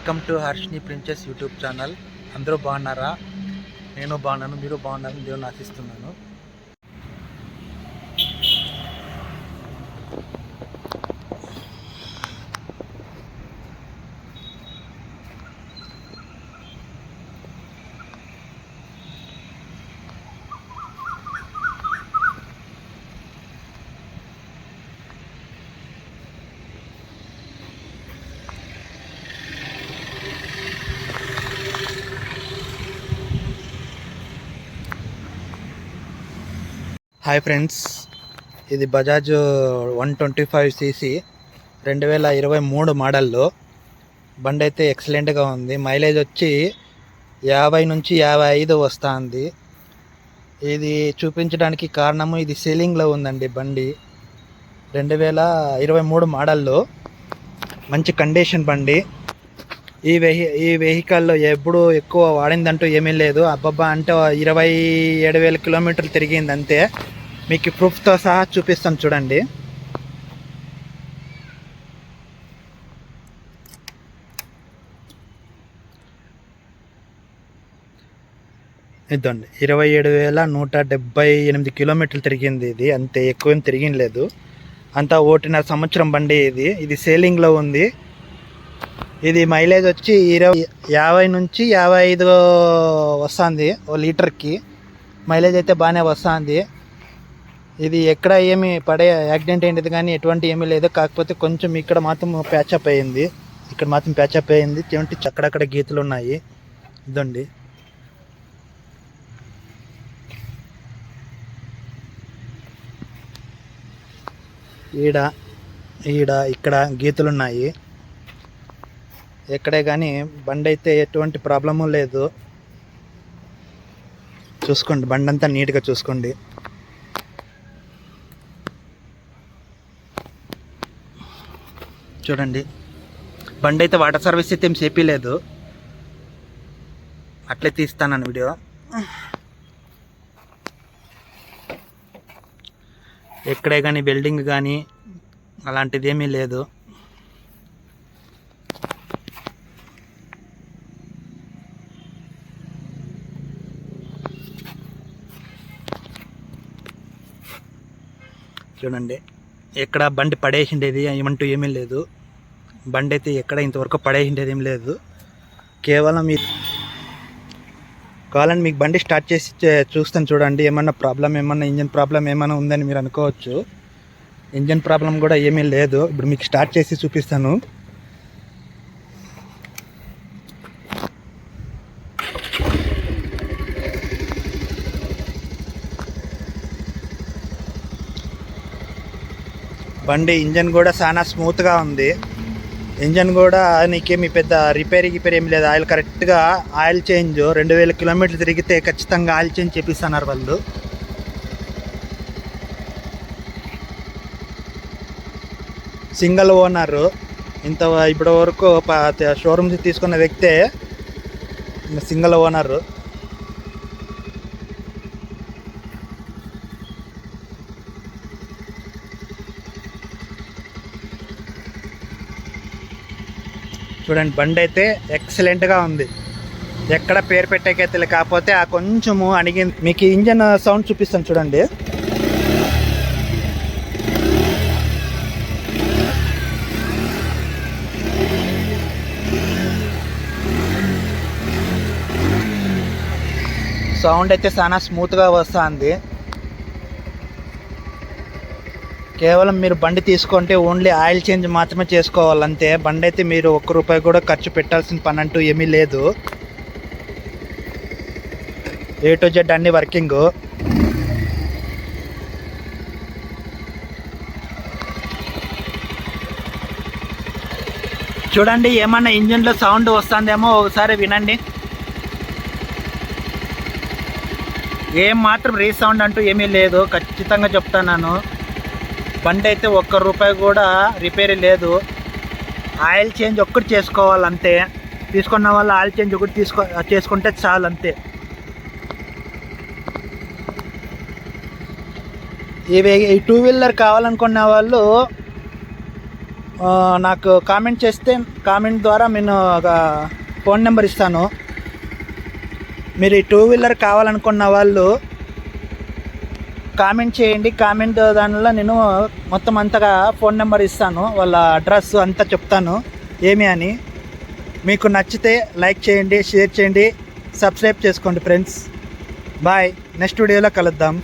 Welcome to Harshini princess YouTube channel. అందరూ బాగున్నారా? నేను బాగున్నాను మీరు బాగున్నారని దేవుని ఆశిస్తున్నాను. హాయ్ ఫ్రెండ్స్ ఇది Bajaj one twenty five CC రెండు వేల ఇరవై మూడు మోడల్లో బండి అయితే ఎక్సలెంట్గా ఉంది. మైలేజ్ వచ్చి యాభై నుంచి యాభై ఐదు వస్తుంది. ఇది చూపించడానికి కారణము ఇది సీలింగ్లో ఉందండి బండి. రెండు వేల ఇరవై మూడు మోడల్లో మంచి కండిషన్ బండి. ఈ వెహి ఈ వెహికల్లో ఎప్పుడు ఎక్కువ వాడిందంటూ ఏమీ లేదు. అబ్బబ్బా అంటే ఇరవై ఏడు వేల కిలోమీటర్లు తిరిగింది అంతే. మీకు ప్రూఫ్తో సహా చూపిస్తాను చూడండి. ఇదండి ఇరవై ఏడు వేల నూట డెబ్బై ఎనిమిది కిలోమీటర్లు తిరిగింది ఇది. అంతే ఎక్కువ ఏం తిరిగిలేదు అంతా ఓటిన సంవత్సరం బండి ఇది. ఇది సేలింగ్లో ఉంది. ఇది మైలేజ్ వచ్చి ఇరవై యాభై నుంచి యాభై ఐదు వస్తుంది ఓ లీటర్కి. మైలేజ్ అయితే బాగానే వస్తుంది. ఇది ఎక్కడ ఏమి పడే యాక్సిడెంట్ ఏంటిది కానీ ఎటువంటి ఏమీ లేదు. కాకపోతే కొంచెం ఇక్కడ మాత్రం ప్యాచప్ అయ్యింది. ఇక్కడ మాత్రం ప్యాచప్ అయ్యింది. ఏమిటి అక్కడక్కడ గీతలు ఉన్నాయి. ఇదండి. ఈడ ఈడ ఇక్కడ గీతలు ఉన్నాయి. ఎక్కడే కానీ బండి అయితే ఎటువంటి ప్రాబ్లము లేదు. చూసుకోండి బండి అంతా నీట్గా చూసుకోండి. చూడండి. బండి అయితే వాటర్ సర్వీస్ అయితే ఏం చేపిలేదు అట్లే తీస్తాను వీడియో. ఎక్కడే కానీ బిల్డింగ్ కానీ అలాంటిది ఏమీ లేదు. చూడండి. ఎక్కడ బండి పడేసిండేది ఏమంటూ ఏమీ లేదు. బండి అయితే ఎక్కడ ఇంతవరకు పడేసిండేది ఏం లేదు. కేవలం మీరు కావాలని మీకు బండి స్టార్ట్ చేసి చే- చూస్తాను చూడండి. ఏమన్నా ప్రాబ్లం ఏమన్నా ఇంజన్ ప్రాబ్లం ఏమైనా ఉందని మీరు అనుకోవచ్చు. ఇంజన్ ప్రాబ్లం కూడా ఏమీ లేదు. ఇప్పుడు మీకు స్టార్ట్ చేసి చూపిస్తాను. బండి ఇంజన్ కూడా చాలా స్మూత్గా ఉంది. ఇంజన్ కూడా నీకేమి పెద్ద రిపేర్ గిపేర్ ఏమి లేదు. ఆయిల్ కరెక్ట్గా ఆయిల్ చేంజ్ రెండు వేల కిలోమీటర్లు తిరిగితే ఖచ్చితంగా ఆయిల్ చేంజ్ చేపిస్తున్నారు వాళ్ళు. సింగిల్ ఓనర్ ఇంత ఇప్పటి వరకు షోరూమ్స్ తీసుకున్న వ్యక్తే సింగిల్ ఓనర్. చూడండి బండి అయితే ఎక్సలెంట్గా ఉంది. ఎక్కడ పేరు పెట్టేకైతే కాకపోతే ఆ కొంచెము అణిగి మీకు ఇంజన్ సౌండ్ చూపిస్తాను చూడండి. సౌండ్ అయితే చాలా స్మూత్గా వస్తుంది. కేవలం మీరు బండి తీసుకుంటే ఓన్లీ ఆయిల్ చేంజ్ మాత్రమే చేసుకోవాలంతే. బండి అయితే మీరు ఒక్క రూపాయి కూడా ఖర్చు పెట్టాల్సిన పని అంటూ ఏమీ లేదు. ఏ టు జెడ్ అన్ని వర్కింగ్. చూడండి ఏమన్నా ఇంజిన్లో సౌండ్ వస్తుందేమో ఒకసారి వినండి. ఏం మాత్రం రీసౌండ్ అంటూ ఏమీ లేదు. ఖచ్చితంగా చెప్తాను బండి అయితే ఒక్క రూపాయి కూడా రిపేర్ లేదు. ఆయిల్ చేంజ్ ఒక్కటి చేసుకోవాలంతే. తీసుకున్న వాళ్ళు ఆయిల్ చేంజ్ ఒకటి తీసుకో చేసుకుంటే చాలు అంతే ఇవి ఈ టూ వీలర్ కావాలనుకున్న వాళ్ళు నాకు కామెంట్ చేస్తే కామెంట్ ద్వారా నేను ఒక ఫోన్ నెంబర్ ఇస్తాను. మీరు ఈ టూ వీలర్ కావాలనుకున్న వాళ్ళు కామెంట్ చేయండి. కామెంట్ దానిలో నేను మొత్తం అంతగా ఫోన్ నెంబర్ ఇస్తాను. వాళ్ళ అడ్రస్ అంతా చెప్తాను. ఏమి అని. మీకు నచ్చితే లైక్ చేయండి షేర్ చేయండి సబ్స్క్రైబ్ చేసుకోండి ఫ్రెండ్స్. బాయ్. నెక్స్ట్ వీడియోలో కలుద్దాం.